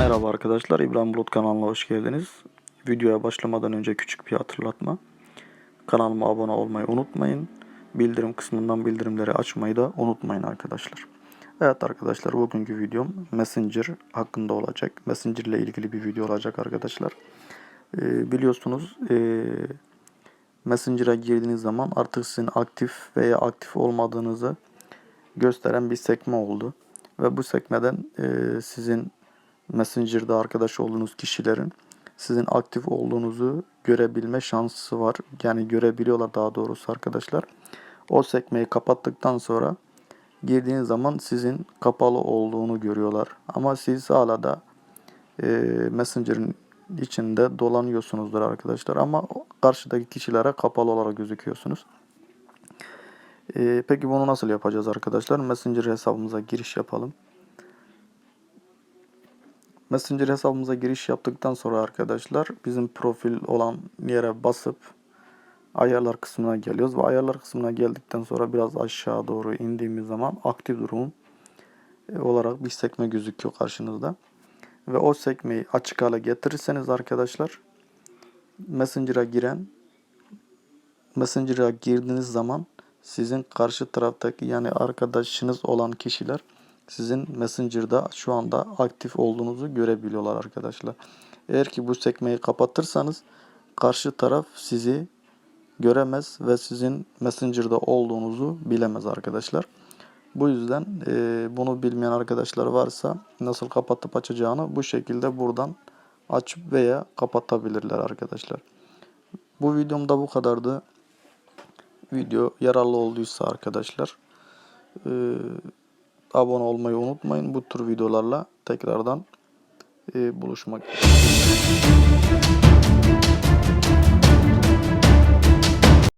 arkadaşlar, İbrahim Bulut kanalına hoş geldiniz. Videoya başlamadan önce küçük bir hatırlatma. Kanalıma abone olmayı unutmayın. Bildirim kısmından bildirimleri açmayı da unutmayın arkadaşlar. Evet arkadaşlar bugünkü videom Messenger hakkında olacak. Messenger ile ilgili bir video olacak arkadaşlar. Ee, biliyorsunuz ee, Messenger'a girdiğiniz zaman artık sizin aktif veya aktif olmadığınızı gösteren bir sekme oldu. Ve bu sekmeden e, sizin Messenger'da arkadaş olduğunuz kişilerin sizin aktif olduğunuzu görebilme şansı var. Yani görebiliyorlar daha doğrusu arkadaşlar. O sekmeyi kapattıktan sonra girdiğiniz zaman sizin kapalı olduğunu görüyorlar. Ama siz hala da e, Messenger'ın içinde dolanıyorsunuzdur arkadaşlar. Ama karşıdaki kişilere kapalı olarak gözüküyorsunuz. Ee, peki bunu nasıl yapacağız arkadaşlar? Messenger hesabımıza giriş yapalım. Messenger hesabımıza giriş yaptıktan sonra arkadaşlar bizim profil olan yere basıp ayarlar kısmına geliyoruz ve ayarlar kısmına geldikten sonra biraz aşağı doğru indiğimiz zaman aktif durum e, olarak bir sekme gözüküyor karşınızda. Ve o sekmeyi açık hale getirirseniz arkadaşlar Messenger'a giren Messenger'a girdiğiniz zaman sizin karşı taraftaki yani arkadaşınız olan kişiler sizin Messenger'da şu anda aktif olduğunuzu görebiliyorlar arkadaşlar. Eğer ki bu sekmeyi kapatırsanız karşı taraf sizi göremez ve sizin Messenger'da olduğunuzu bilemez arkadaşlar. Bu yüzden e, bunu bilmeyen arkadaşlar varsa nasıl kapatıp açacağını bu şekilde buradan açıp veya kapatabilirler arkadaşlar. Bu videomda bu kadardı. Video yararlı olduysa arkadaşlar e, abone olmayı unutmayın. Bu tür videolarla tekrardan e, buluşmak üzere.